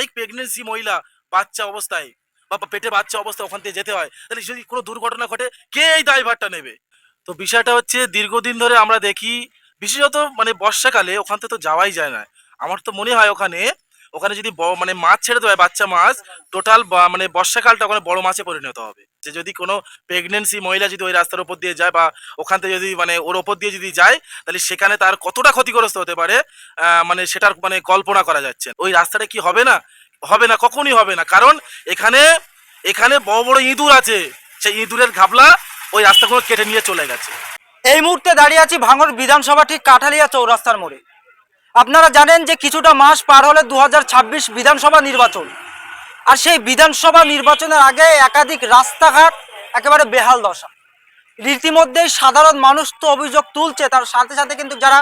অনেক প্রেগনেন্সি মহিলা বাচ্চা অবস্থায় বা পেটে বাচ্চা অবস্থা ওখান থেকে যেতে হয়। তাহলে যদি কোনো দুর্ঘটনা ঘটে, কে এই দায়ভারটা নেবে? তো বিষয়টা হচ্ছে দীর্ঘদিন ধরে আমরা দেখি, বিশেষত মানে বর্ষাকালে ওখান থেকে তো যাওয়াই যায় না। আমার তো মনে হয় ওখানে ওখানে যদি মানে মাছ ছেড়ে দেওয়া হয়, বাচ্চা মাছ টোটাল মানে বর্ষাকালটা ওখানে বড় মাছে পরিণত হবে। যে যদি কোনো প্রেগনেন্সি মহিলা যদি ওই রাস্তার উপর দিয়ে যায় বা ওখান থেকে যদি মানে ওর ওপর দিয়ে যদি যায়, তাহলে সেখানে তার কতটা ক্ষতিগ্রস্ত হতে পারে মানে সেটার মানে কল্পনা করা যাচ্ছে ওই রাস্তাটা কি হবে না? হবে না, কখনই হবে না। কারণ এখানে এখানে বড় বড় ইঁদুর আছে। সেই ইঁদুরের ঘাবলা ওই রাস্তাগুলো কেটে নিয়ে চলে গেছে। এই মুহূর্তে দাঁড়িয়ে আছি ভাঙড় বিধানসভা ঠিক কাঠালিয়া চৌরাস্তার মোড়ে। আপনারা জানেন যে কিছুটা মাস পার হলে দু হাজার ছাব্বিশ বিধানসভা নির্বাচন। আর সেই বিধানসভা নির্বাচনের আগে একাধিক রাস্তাঘাট একেবারে বেহাল দশা। রীতিমধ্যেই সাধারণ মানুষ তো অভিযোগ তুলছে, তার সাথে সাথে কিন্তু যারা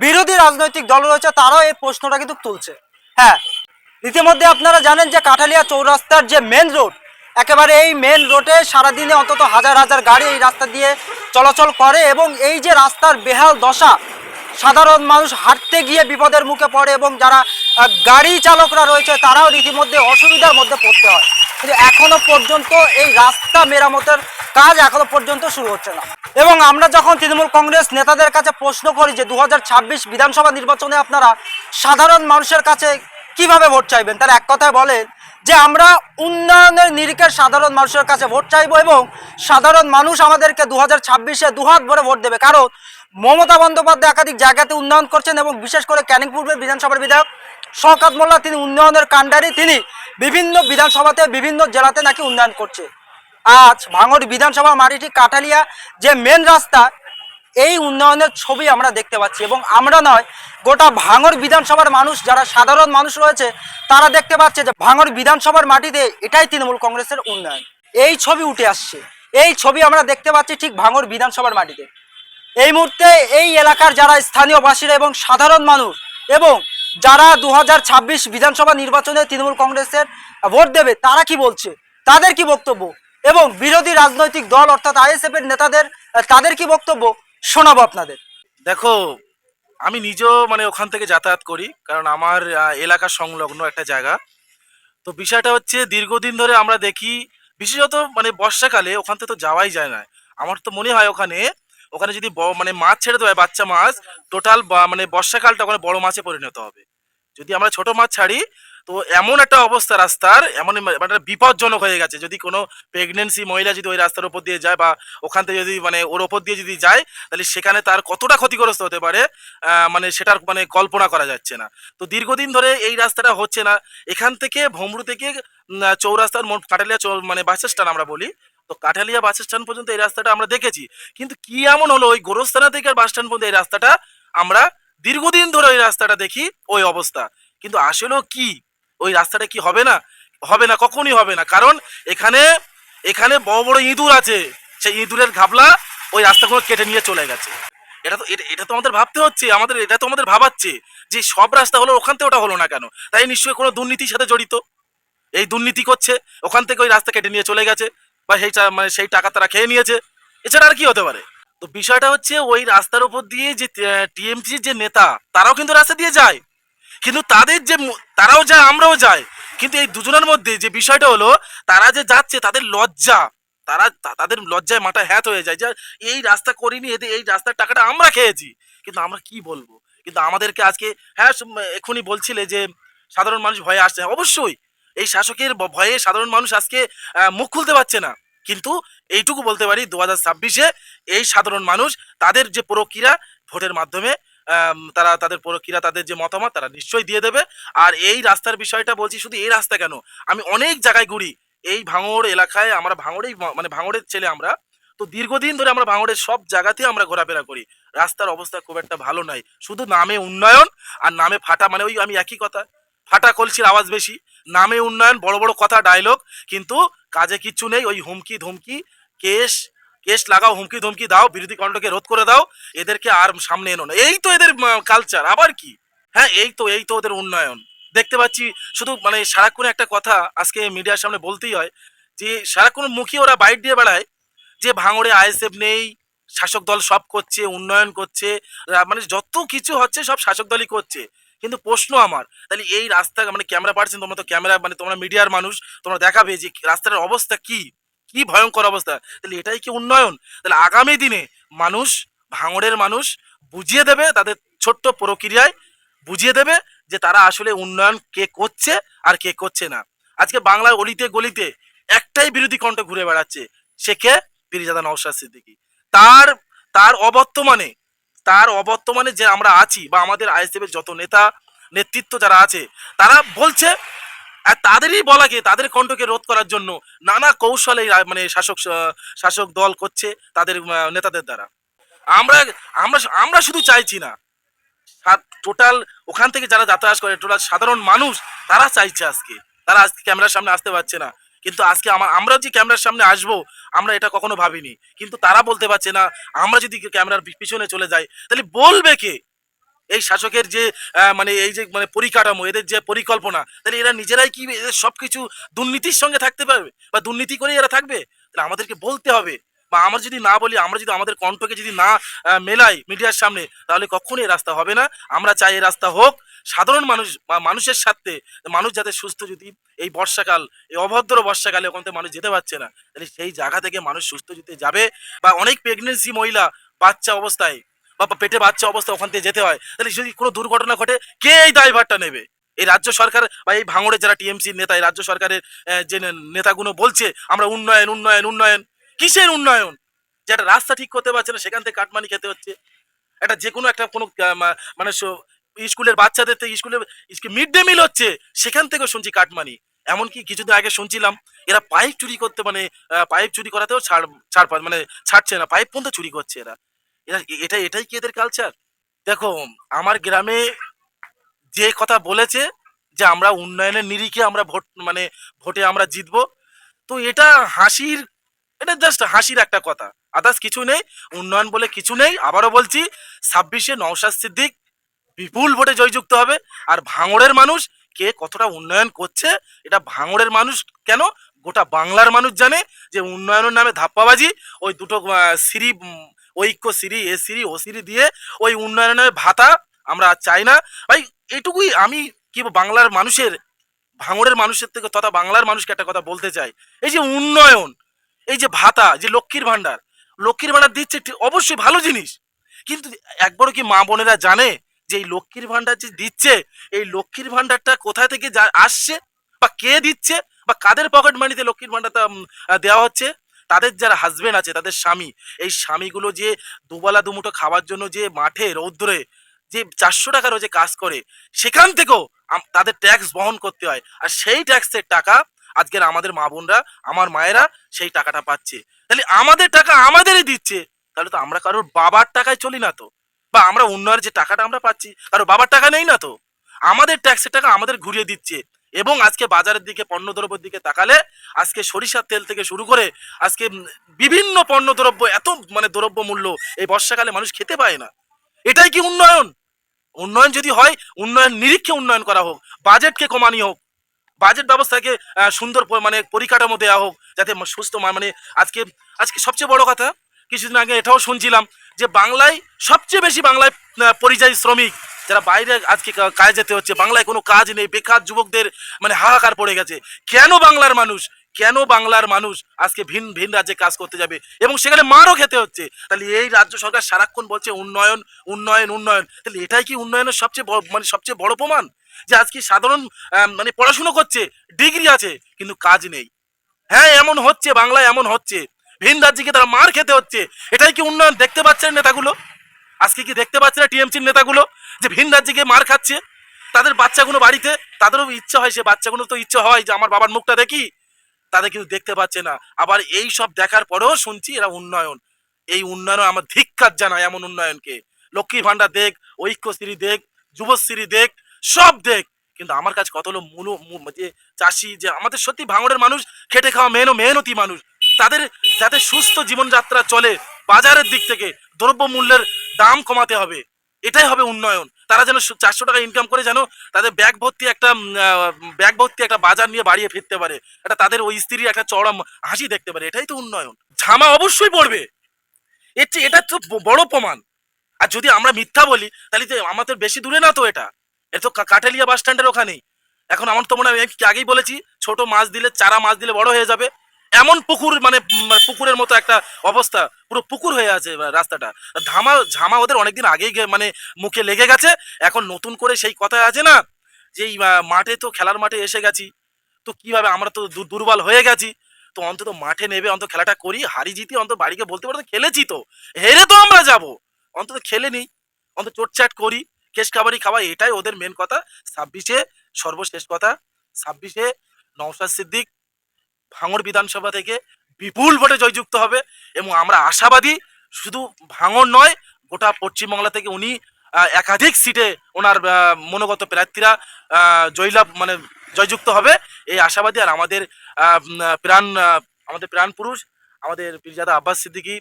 বিরোধী রাজনৈতিক দল রয়েছে, তারাও এই প্রশ্নটা কিন্তু তুলছে। হ্যাঁ ইতিমধ্যে আপনারা জানেন যে কাঠালিয়া চৌরাস্তার যে মেন রোড একেবারে এই মেন রোডে সারাদিনে অন্তত হাজার হাজার গাড়ি এই রাস্তা দিয়ে চলাচল করে এবং এই যে রাস্তার বেহাল দশা সাধারণ মানুষ হাঁটতে গিয়ে বিপদের মুখে পড়ে এবং যারা গাড়ি চালকরা রয়েছে তারাও রীতিমধ্যে অসুবিধার মধ্যে পড়তে হয়। কিন্তু এখনও পর্যন্ত এই রাস্তা মেরামতের কাজ এখনও পর্যন্ত শুরু হচ্ছে না। এবং আমরা যখন তৃণমূল কংগ্রেস নেতাদের কাছে প্রশ্ন করি যে দু হাজার ছাব্বিশ বিধানসভা নির্বাচনে আপনারা সাধারণ মানুষের কাছে কীভাবে ভোট চাইবেন, তারা এক কথায় বলেন যে আমরা উন্নয়নের নিরিখে সাধারণ মানুষের কাছে ভোট চাইব এবং সাধারণ মানুষ আমাদেরকে দু হাজার ছাব্বিশে দুহাত ভরে ভোট দেবে। কারণ মমতা বন্দ্যোপাধ্যায় একাধিক জায়গাতে উন্নয়ন করছেন এবং বিশেষ করে ক্যানিং পূর্বের বিধানসভার বিধায়ক শওকত মোল্লা, তিনি উন্নয়নের কাণ্ডারি, তিনি বিভিন্ন বিধানসভাতে বিভিন্ন জেলাতে নাকি উন্নয়ন করছে। আজ ভাঙড় বিধানসভা মাটিটি কাঠালিয়া, যে মেন রাস্তা, এই উন্নয়নের ছবি আমরা দেখতে পাচ্ছি এবং আমরা নয়, গোটা ভাঙড় বিধানসভার মানুষ, যারা সাধারণ মানুষ রয়েছে, তারা দেখতে পাচ্ছে যে ভাঙড় বিধানসভার মাটিতে এটাই তৃণমূল কংগ্রেসের উন্নয়ন। এই ছবি উঠে আসছে। এই ছবি আমরা দেখতে পাচ্ছি ঠিক ভাঙড় বিধানসভার মাটিতে। এই মুহূর্তে এই এলাকার যারা স্থানীয় বাসীরা এবং সাধারণ মানুষ এবং যারা দু হাজার ছাব্বিশ বিধানসভা নির্বাচনে তৃণমূল কংগ্রেসের ভোট দেবে, তারা কি বলছে? তাদের কি বক্তব্য? এবং বিরোধী রাজনৈতিক দল অর্থাৎ আইএসএফ এর নেতাদের, তাদের কি বক্তব্য? শোনাবো আপনাদের। দেখো, আমি নিজেও মানে ওখান থেকে যাতায়াত করি, কারণ আমার এলাকা সংলগ্ন একটা জায়গা। তো বিষয়টা হচ্ছে, দীর্ঘদিন ধরে আমরা দেখি, বিশেষত মানে বর্ষাকালে ওখান থেকে তো যাওয়াই যায় না। আমার তো মনে হয় ওখানে ওখানে যদি মানে মাছ ছেড়ে দেওয়া হয়, বাচ্চা মাছ টোটাল মানে বর্ষাকালটা ওখানে বড় মাছে পরিণত হবে। যদি আমরা ছোট মাছ ছাড়ি, তো এমন একটা অবস্থা রাস্তার, এমন মানে বিপজ্জনক হয়ে গেছে। যদি কোনো প্রেগনেন্সি মহিলা যদি ওই রাস্তার উপর দিয়ে যায় বা ওখান থেকে যদি মানে ওর ওপর দিয়ে যদি যায়, তাহলে সেখানে তার কতটা ক্ষতিগ্রস্ত হতে পারে মানে সেটার মানে কল্পনা করা যাচ্ছে না। তো দীর্ঘদিন ধরে এই রাস্তাটা হচ্ছে না। এখান থেকে ভমরু থেকে চৌরাস্তার মোট কাটালিয়া মানে বাস স্ট্যান্ড আমরা বলি তো কাঠালিয়া বাস স্ট্যান্ড পর্যন্ত এই রাস্তাটা আমরা দেখেছি। কিন্তু কি এমন হলো? ওই গোরস্থানা থেকে আর বাস স্ট্যান্ড পর্যন্ত এই রাস্তাটা আমরা দীর্ঘদিন ধরে ওই রাস্তাটা দেখি, ওই অবস্থা। কিন্তু আসলেও কি? ওই রাস্তাটা কি হবে না? হবে না, কখনই হবে না। কারণ এখানে এখানে বড় বড় ইঁদুর আছে। সেই ইঁদুরের ঘাবলা ওই রাস্তাগুলো কেটে নিয়ে চলে গেছে। এটা তো এটা- তো আমাদের ভাবতে হচ্ছে, আমাদের, এটা তো আমাদের ভাবাচ্ছে যে সব রাস্তা হলো, ওখান থেকে ওটা হলো না কেন? তাই নিশ্চয়ই কোনো দুর্নীতির সাথে জড়িত। এই দুর্নীতি করছে, ওখান থেকে ওই রাস্তা কেটে নিয়ে চলে গেছে। বা সেই মানে সেই টাকা তারা খেয়ে নিয়েছে। এছাড়া আর কি হতে পারে? তো বিষয়টা হচ্ছে ওই রাস্তার উপর দিয়ে যে টিএমসির যে নেতা, তারাও কিন্তু রাস্তা দিয়ে যায়। কিন্তু তাদের যে তারাও যায়, আমরাও যাই। কিন্তু এই দুজনের মধ্যে যে বিষয়টা হলো, তারা যে যাচ্ছে, তাদের লজ্জা। তারা তাদের লজ্জায় মাথা হ্যাত হয়ে যায় যে, এই রাস্তা করিনি এতে এই রাস্তার টাকাটা আমরা খেয়েছি। কিন্তু আমরা কি বলব? কিন্তু আমাদেরকে আজকে হ্যাঁ এক্ষুনি বলছিলে যে, সাধারণ মানুষ ভয়ে আসছে। অবশ্যই। এই শাসকের ভয়ে সাধারণ মানুষ আজকে মুখ খুলতে পারছে না। কিন্তু এইটুকু বলতে পারি দু হাজার ছাব্বিশে এই সাধারণ মানুষ, তাদের যে প্রক্রিয়া, ভোটের মাধ্যমে তারা তাদের প্রক্রিয়া, তাদের যে মতামত, তারা নিশ্চয়ই দিয়ে দেবে। আর এই রাস্তার বিষয়টা বলছি শুধু এই রাস্তা কেন, আমি অনেক জায়গায় ঘুরি। এই ভাঙড় এলাকায় আমরা ভাঙড়েই মানে ভাঙড়ের ছেলে আমরা। তো দীর্ঘদিন ধরে আমরা ভাঙড়ের সব জায়গাতে আমরা ঘোরাফেরা করি। রাস্তার অবস্থা খুব একটা ভালো নয় শুধু নামে উন্নয়ন আর নামে ফাটা মানে ওই আমি একই কথা। ফাটা কলসির আওয়াজ বেশি। নামে উন্নয়ন, বড় বড় কথা ডায়লগ কিন্তু কাজে কিচ্ছু নেই, ওই হুমকি, ধুমকি কেস কেস লাগাও, হুমকি, ধমকি দাও, বিরোধী কণ্ঠকে রোধ করে দাও, এদেরকে আর সামনে এনো না। এই তো এদের কালচার আবার কি? হ্যাঁ এই তো এই তো ওদের উন্নয়ন। দেখতে পাচ্ছি, শুধু মানে সারাক্ষণ একটা কথা আজকে মিডিয়ার সামনে বলতেই হয়, যে সারাক্ষণ মুখে ওরা বাইট দিয়ে বেড়ায়, যে ভাঙড়ে আইএসএফ নেই, শাসক দল সব করছে, উন্নয়ন করছে মানে যত কিছু হচ্ছে সব শাসক দলই করছে। কিন্তু প্রশ্ন আমার, তাহলে এই রাস্তা মানে ক্যামেরা পার্সন তোমরা তো ক্যামেরা মানে তোমরা মিডিয়ার মানুষ, তোমরা দেখাবে যে রাস্তার অবস্থা কি কি ভয়ঙ্কর অবস্থা। তাহলে এটাই কি উন্নয়ন? তাহলে আগামী দিনে মানুষ, ভাঙড়ের মানুষ বুঝিয়ে দেবে তাদের ছোট্ট প্রক্রিয়ায়, বুঝিয়ে দেবে যে তারা আসলে উন্নয়ন কে করছে আর কে করছে না। আজকে বাংলার অলিতে গলিতে একটাই বিরোধী কণ্ঠ ঘুরে বেড়াচ্ছে, সে কে? পিরিজাদা নওশাদ সিদ্দিকী। তার তার অবর্তমানে তার অবর্তমানে যে আমরা আছি বা আমাদের আইএসএফের যত নেতা, নেতৃত্ব যারা আছে, তারা বলছে, আর তাদেরই বলাকে, তাদের কণ্ঠকে রোধ করার জন্য নানা কৌশলে মানে শাসক শাসক দল করছে তাদের নেতাদের দ্বারা। আমরা আমরা আমরা শুধু চাইছি না। টোটাল ওখান থেকে যারা যাতায়াত করে, টোটাল সাধারণ মানুষ, তারা চাইছে আজকে। তারা আজকে ক্যামেরার সামনে আসতে পারছে না। কিন্তু আজকে আমার, আমরা যে ক্যামেরার সামনে আসব, আমরা এটা কখনো ভাবিনি। কিন্তু তারা বলতে পারছে না, আমরা যদি ক্যামেরার পিছনে চলে যাই, তাহলে বলবে কে? এই শাসকের যে মানে এই যে মানে পরিকাঠামো, এদের যে পরিকল্পনা, তাহলে এরা নিজেরাই কি, এদের সব কিছু দুর্নীতির সঙ্গে থাকতে পারবে? বা দুর্নীতি করে এরা থাকবে? তাহলে আমাদেরকে বলতে হবে। বা আমরা যদি না বলি, আমরা যদি আমাদের কণ্ঠকে যদি না মেলাই মিডিয়ার সামনে, তাহলে কখনোই রাস্তা হবে না। আমরা চাই এই রাস্তা হোক সাধারণ মানুষ মানুষের সাথে মানুষ যাতে সুস্থ যদি এই বর্ষাকাল, এই অভদ্র বর্ষাকালে ওখান থেকে মানুষ যেতে পারছে না, তাহলে সেই জায়গা থেকে মানুষ সুস্থ যেতে যাবে বা অনেক প্রেগনেন্সি মহিলা বাচ্চা অবস্থায় বা পেটে বাচ্চা অবস্থা ওখান থেকে যেতে হয়, তাহলে যদি কোনো দুর্ঘটনা ঘটে, কে এই দায়ভারটা নেবে? এই রাজ্য সরকার বা এই ভাঙড়ের যারা টিএমসি নেতা, এই রাজ্য সরকারের যে নেতাগুলো বলছে, আমরা উন্নয়ন উন্নয়ন উন্নয়ন, কিসের উন্নয়ন? যেটা রাস্তা ঠিক করতে পারছে না, সেখান থেকে কাটমানি খেতে হচ্ছে। একটা যে কোনো একটা কোনো মানে স্কুলের বাচ্চাদের থেকে স্কুলে মিড ডে মিল হচ্ছে, সেখান থেকেও শুনছি কাটমানি। এমনকি কিছুদিন আগে শুনছিলাম, এরা পাইপ চুরি করতে মানে পাইপ চুরি করাতেও ছাড় ছাড় মানে ছাড়ছে না পাইপ পর্যন্ত চুরি করছে এরা। এরা এটা, এটাই কি এদের কালচার দেখো, আমার গ্রামে যে কথা বলেছে যে আমরা উন্নয়নের নিরিখে আমরা ভোট মানে ভোটে আমরা জিতবো, তো এটা হাসির, এটা জাস্ট হাসির একটা কথা। আদার্স কিছু নেই, উন্নয়ন বলে কিছু নেই, আবারও বলছি, ছাব্বিশে নওশাদ সিদ্দিক বিপুল ভোটে জয়যুক্ত হবে। আর ভাঙড়ের মানুষ কে কতটা উন্নয়ন করছে, এটা ভাঙড়ের মানুষ কেন? গোটা বাংলার মানুষ জানে যে উন্নয়নের নামে ধাপ্পাবাজি, ওই দুটো সিঁড়ি ঐক্য সিঁড়ি, এ সিঁড়ি, ও সিঁড়ি দিয়ে ওই উন্নয়নের ভাতা আমরা চাই না। ভাই, এটুকুই আমি কি বাংলার মানুষের, ভাঙড়ের মানুষের থেকে তথা বাংলার মানুষকে একটা কথা বলতে চাই। এই যে উন্নয়ন, এই যে ভাতা যে লক্ষ্মীর ভাণ্ডার লক্ষ্মীর ভাণ্ডার দিচ্ছে অবশ্যই ভালো জিনিস। কিন্তু একবারও কি মা বোনেরা জানে যে এই লক্ষ্মীর ভান্ডার যে দিচ্ছে এই লক্ষ্মীর ভান্ডারটা কোথা থেকে যা আসছে বা কে দিচ্ছে বা কাদের পকেট মানিতে লক্ষ্মীর আহ, দেওয়া হচ্ছে তাদের যারা হাজবেন্ড আছে তাদের স্বামী এই স্বামীগুলো যে দুবেলা দুমুঠো খাওয়ার জন্য যে মাঠে রৌদ্রে যে চারশো টাকারও যে কাজ করে সেখান থেকেও তাদের ট্যাক্স বহন করতে হয়। আর সেই ট্যাক্সের টাকা আজকের আমাদের মা বোনরা আমার মায়েরা সেই টাকাটা পাচ্ছে। তাহলে আমাদের টাকা আমাদেরই দিচ্ছে তাহলে তো আমরা কারোর বাবার টাকায় চলি না তো। বা আমরা উন্নয়নের যে টাকাটা আমরা পাচ্ছি, কারও বাবার টাকা নেই না তো। আমাদের ট্যাক্সের টাকা আমাদের ঘুরিয়ে দিচ্ছে। এবং আজকে বাজারের দিকে, পণ্যদ্রব্যের দিকে তাকালে, আজকে সরিষার তেল থেকে শুরু করে, আজকে বিভিন্ন পণ্যদ্রব্য, এত মানে দ্রব্য মূল্য এই বর্ষাকালে মানুষ খেতে পায় না। এটাই কি উন্নয়ন? উন্নয়ন যদি হয়, উন্নয়ন নিরীক্ষে উন্নয়ন করা হোক, বাজেটকে কমানি হোক, বাজেট ব্যবস্থাকে সুন্দর মানে পরিকাঠামো দেওয়া হোক, যাতে সুস্থ মানে আজকে আজকে সবচেয়ে বড় কথা, কিছুদিন আগে এটাও শুনছিলাম যে বাংলায় সবচেয়ে বেশি বাংলায় পরিযায়ী শ্রমিক যারা বাইরে আজকে কাজে যেতে হচ্ছে, বাংলায় কোনো কাজ নেই, বেকার যুবকদের মানে হাহাকার পড়ে গেছে। কেন বাংলার মানুষ, কেন বাংলার মানুষ আজকে ভিন ভিন রাজ্যে কাজ করতে যাবে? এবং সেখানে মারও খেতে হচ্ছে। তাহলে এই রাজ্য সরকার সারাক্ষণ বলছে উন্নয়ন উন্নয়ন উন্নয়ন। তাহলে এটাই কি উন্নয়নের সবচেয়ে মানে সবচেয়ে বড় প্রমাণ? যে আজকে সাধারণ মানে পড়াশুনো করছে, ডিগ্রি আছে, কিন্তু কাজ নেই। হ্যাঁ এমন হচ্ছে, বাংলায় এমন হচ্ছে। ভিন রাজ্যকে তারা মার খেতে হচ্ছে। এটাই কি উন্নয়ন দেখতে পাচ্ছেন নেতাগুলো? আজকে কি দেখতে পাচ্ছে না টিএমসির নেতাগুলো যে ভিন রাজ্যে মার খাচ্ছে? তাদের বাচ্চাগুলো বাড়িতে, তাদেরও ইচ্ছা হয়, সে বাচ্চাগুলো তো ইচ্ছে হয় যে আমার বাবার মুখটা দেখি। তাদের কিন্তু দেখতে পাচ্ছে না। আবার এই সব দেখার পরেও শুনছি এরা উন্নয়ন। এই উন্নয়ন আমার ধিক্কার জানায় এমন উন্নয়নকে। লক্ষ্মী ভান্ডার দেখ, ঐক্যশ্রী দেখ, যুবশ্রী দেখ, সব দেখ। কিন্তু আমার কাছে কত হলো মূল যে চাষি, যে আমাদের সত্যি ভাঙড়ের মানুষ, খেটে খাওয়া মেহনো মেহনতি মানুষ। তাদের যাতে সুস্থ জীবনযাত্রা চলে বাজারের দিক থেকে দ্রব্য মূল্যের দাম কমাতে হবে। এটাই হবে উন্নয়ন। তারা যেন চারশো টাকা ইনকাম করে যেন তাদের ব্যাগ ভর্তি একটা ব্যাগ ভর্তি একটা বাজার নিয়ে বাড়িয়ে ফিরতে পারে। এটা তাদের ওই স্ত্রীর একটা চড়া হাসি দেখতে পারে। এটাই তো উন্নয়ন। ঝামা অবশ্যই পড়বে। চেয়ে এটা তো বড় প্রমাণ। আর যদি আমরা মিথ্যা বলি, তাহলে আমাদের বেশি দূরে না তো এটা? এ তো কাঠালিয়া বাস স্ট্যান্ডের ওখানেই। এখন আমার তো মনে হয় আগেই বলেছি, ছোট মাছ দিলে, চারা মাছ দিলে বড় হয়ে যাবে। এমন পুকুর মানে পুকুরের মতো একটা অবস্থা। পুরো পুকুর হয়ে আছে রাস্তাটা। ধামা, ঝামা ওদের অনেকদিন আগেই মানে মুখে লেগে গেছে। এখন নতুন করে সেই কথা আছে না? যে মাঠে তো খেলার মাঠে এসে গেছি। তো কীভাবে আমরা তো দুর্বল হয়ে গেছি। তো অন্তত মাঠে নেবে, অন্তত খেলাটা করি, হারি জিতি, অন্তত বাড়িকে বলতে পারতো খেলেছি তো। হেরে তো আমরা যাব। অন্তত খেলে নিই। অন্তত চোটচাট করি। কেশ কাবাডি খাওয়া, এটাই ওদের মেন কথা। ছাব্বিশে সর্বশেষ কথা। ছাব্বিশে নওশাদ সিদ্দিক ভাঙড় বিধানসভা থেকে বিপুল ভোটে জয়যুক্ত হবে এবং আমরা আশাবাদী শুধু ভাঙড় নয়, গোটা পশ্চিমবাংলা থেকে উনি একাধিক সিটে ওনার মনোগত প্রার্থীরা জয়লাভ মানে জয়যুক্ত হবে। এই আশাবাদী আর আমাদের প্রাণ আমাদের প্রাণ পুরুষ, আমাদের পীরজাদা আব্বাস সিদ্দিকী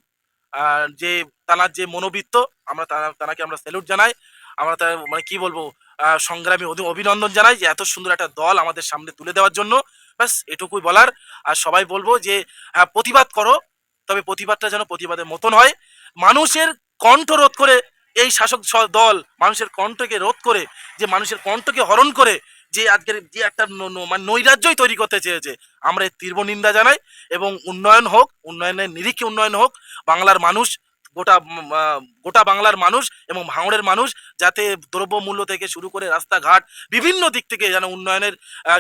যে তানার যে মনোবৃত্ত, আমরা তানা- তানাকে আমরা স্যালুট জানাই। আমরা মানে কি বলব সংগ্রামী অভিনন্দন জানাই যে এত সুন্দর একটা দল আমাদের সামনে তুলে দেওয়ার জন্য। ব্যাস এটুকুই বলার। আর সবাই বলব যে হ্যাঁ, প্রতিবাদ করো তবে প্রতিবাদটা যেন প্রতিবাদের মতন হয়। মানুষের কণ্ঠ রোধ করে এই শাসক দল মানুষের কণ্ঠকে রোধ করে যে মানুষের কণ্ঠকে হরণ করে যে আজকের যে একটা মানে নৈরাজ্যই তৈরি করতে চেয়েছে। আমরা এর তীব্র নিন্দা জানাই এবং উন্নয়ন হোক উন্নয়নের নিরিখে উন্নয়ন হোক বাংলার মানুষ গোটা গোটা বাংলার মানুষ এবং ভাঙড়ের মানুষ যাতে দ্রব্যমূল্য থেকে শুরু করে রাস্তাঘাট, বিভিন্ন দিক থেকে যেন উন্নয়নের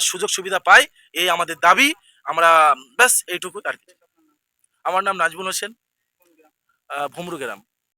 সুযোগ সুবিধা পায় এই আমাদের দাবি। আমরা, ব্যাস এইটুকু আর কি। আমার নাম নাজমুল হোসেন ভুমরু গ্রাম।